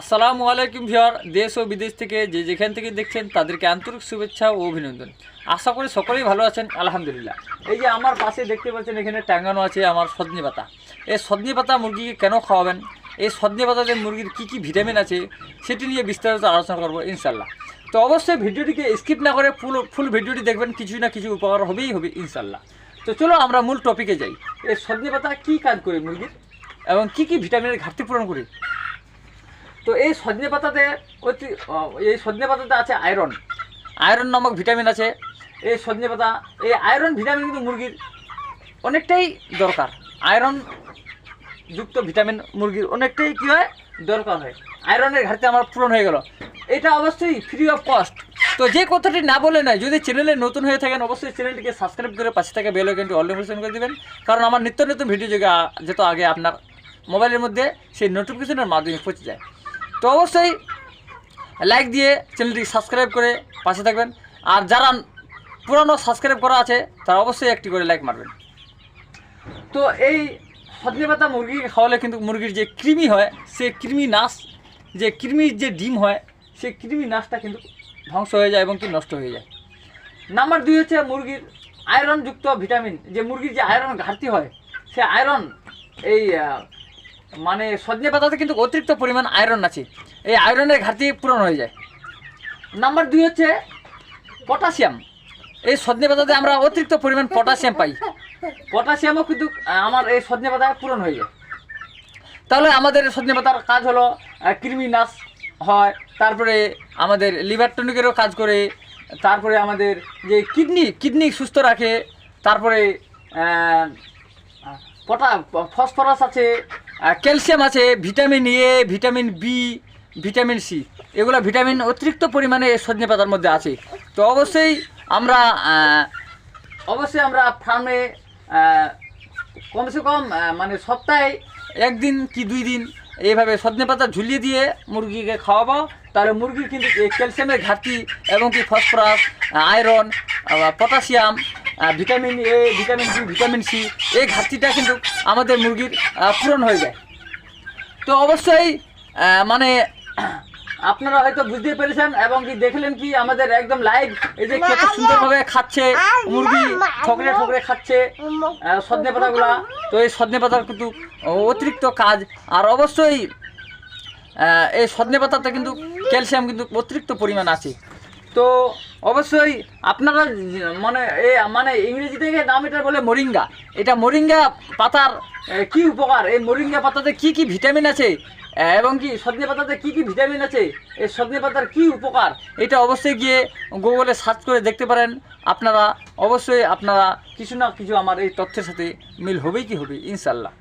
আসসালামু আলাইকুম ভিওর দেশ ও বিদেশ থেকে যে যেখান থেকে দেখছেন তাদেরকে আন্তরিক শুভেচ্ছা ও অভিনন্দন। আশা করি সকলেই ভালো আছেন, আলহামদুলিল্লাহ। এই যে আমার পাশে দেখতে পাচ্ছেন এখানে টাঙ্গানো আছে আমার সজনি পাতা। এই সজনি পাতা মুরগিকে কেন খাওয়াবেন? এই সজনে পাতাতে মুরগির কী কী ভিটামিন আছে সেটি নিয়ে বিস্তারিত আলোচনা করব ইনশাল্লাহ তো অবশ্যই ভিডিওটিকে স্কিপ না করে ফুল ফুল ভিডিওটি দেখবেন, কিছু না কিছু উপকার হবেই হবে ইনশাল্লাহ তো চলো আমরা মূল টপিকে যাই। এই সজনে পাতা কী কাজ করে মুরগির? এবং কী কী ভিটামিনের ঘাটতি পূরণ করে? তো এই সজনে পাতাতে অতি এই সজনে পাতাতে আছে আয়রন। আয়রন নামক ভিটামিন আছে। এই সজনে পাতা এই আয়রন ভিটামিন কিন্তু মুরগির অনেকটাই দরকার। আয়রন যুক্ত ভিটামিন মুরগির অনেকটাই কী হয়? দরকার হয়। আয়রনের ঘাটতি আমার পূরণ হয়ে গেল। এটা অবশ্যই ফ্রি অফ কস্ট তো যে কথাটি না বলে না যদি চ্যানেলে নতুন হয়ে থাকেন, অবশ্যই চ্যানেলটিকে সাবস্ক্রাইব করে পাশে থাকা বেল আইকনটি অল নোটিফিকেশন করে দেবেন। কারণ আমার নিত্য নতুন ভিডিও যোগে যেত আগে আপনার মোবাইলের মধ্যে সেই নোটিফিকেশনের মাধ্যমে পৌঁছে যায়। তো অবশ্যই লাইক দিয়ে চ্যানেলটি সাবস্ক্রাইব করে পাশে থাকবেন। আর যারা পুরানো সাবস্ক্রাইব করা আছে, তারা অবশ্যই একটি করে লাইক মারবেন। তো এই সজনে পাতা মুরগিকে খাওয়ালে কিন্তু মুরগির যে কৃমি হয় সে কৃমি নাশ, যে কৃমির যে ডিম হয়, সেই কৃমি নাশটা কিন্তু ধ্বংস হয়ে যায় এবং কি নষ্ট হয়ে যায়। নাম্বার দুই হচ্ছে মুরগির আয়রনযুক্ত ভিটামিন যে মুরগির যে আয়রন ঘাটতি হয়, সে আয়রন এই মানে সজনে পাতাতে কিন্তু অতিরিক্ত পরিমাণ আয়রন আছে। এই আয়রনের ঘাটতি পূরণ হয়ে যায়। নাম্বার দুই হচ্ছে পটাশিয়াম এই সজনে পাতাতে আমরা অতিরিক্ত পরিমাণ পটাশিয়াম পাই। পটাশিয়ামও কিন্তু আমার এই সজনে পাতায় পূরণ হয়ে যায়। তাহলে আমাদের সজনে পাতার কাজ হলো কৃমি নাশ হয়, তারপরে আমাদের লিভার টনিকেরও কাজ করে, তারপরে আমাদের যে কিডনি কিডনি সুস্থ রাখে, তারপরে পটা, ফসফরাস আছে ক্যালসিয়াম আছে, vitamin A vitamin B vitamin C এগুলো ভিটামিন অতিরিক্ত পরিমাণে সজনে পাতার মধ্যে আছে। তো অবশ্যই আমরা অবশ্যই আমরা ফার্মে কমসে কম মানে সপ্তাহে একদিন কি দুই দিন এইভাবে সজনে পাতা ঝুলিয়ে দিয়ে মুরগিকে খাওয়াবো। তাহলে মুরগির কিন্তু ক্যালসিয়ামের ঘাটতি এবং কি phosphorus, iron potassium vitamin A vitamin B vitamin C এই ঘাটতিটা কিন্তু আমাদের মুরগির পূরণ হয়ে যায়। তো অবশ্যই মানে আপনারা হয়তো বুঝতে পেরেছেন এবং কি দেখলেন কি আমাদের একদম লাইভ এই যে কত সুন্দরভাবে খাচ্ছে মুরগি ঠকরে ঠকরে খাচ্ছে সজনে পাতাগুলা। তো এই সজনে পাতার কিন্তু অতিরিক্ত কাজ। আর অবশ্যই এই সজনে পাতাতে কিন্তু ক্যালসিয়াম কিন্তু অতিরিক্ত পরিমাণ আছে। তো অবশ্যই আপনারা মানে এ মানে ইংরেজি থেকে নাম এটা বলে মরিঙ্গা। এটা মরিঙ্গা পাতার কি উপকার? এই মরিঙ্গা পাতাতে কি কি ভিটামিন আছে? এবং কি সজনে পাতাতে কি কি ভিটামিন আছে? এই সজনে পাতার কি উপকার? এটা অবশ্যই গিয়ে গুগলে সার্চ করে দেখতে পারেন। আপনারা অবশ্যই আপনারা কিছু না কিছু আমার এই তথ্যের সাথে মিল হবেই কি হবে ইনশাল্লাহ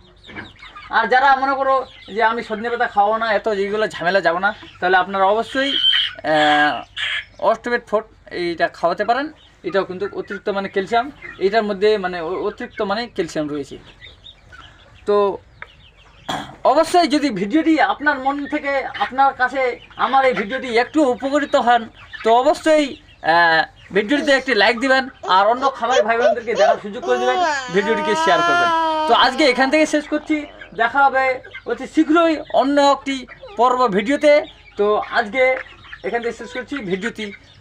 আর যারা মনে করো যে আমি সজনে পাতা খাওয়াবো না, এত যেগুলো ঝামেলা যাব না, তাহলে আপনারা অবশ্যই অস্টবেট ফোর্ট এইটা খাওয়াতে পারেন। এটাও কিন্তু অতিরিক্ত মানে ক্যালসিয়াম। এইটার মধ্যে মানে অতিরিক্ত মানে ক্যালসিয়াম রয়েছে। তো অবশ্যই যদি ভিডিওটি আপনার মন থেকে, আপনার কাছে আমার এই ভিডিওটি একটু উপকৃত হন, তো অবশ্যই ভিডিওটিতে একটি লাইক দিবেন আর অন্য খামারি ভাই বোনদেরকে দেখার সুযোগ করে দেবেন, ভিডিওটিকে শেয়ার করবেন। তো আজকে এখান থেকে শেষ করছি। দেখা হবে অতি শীঘ্রই অন্য একটি পর্ব ভিডিওতে। তো আজকে এখান থেকে শেষ করছি। ভিডিওটি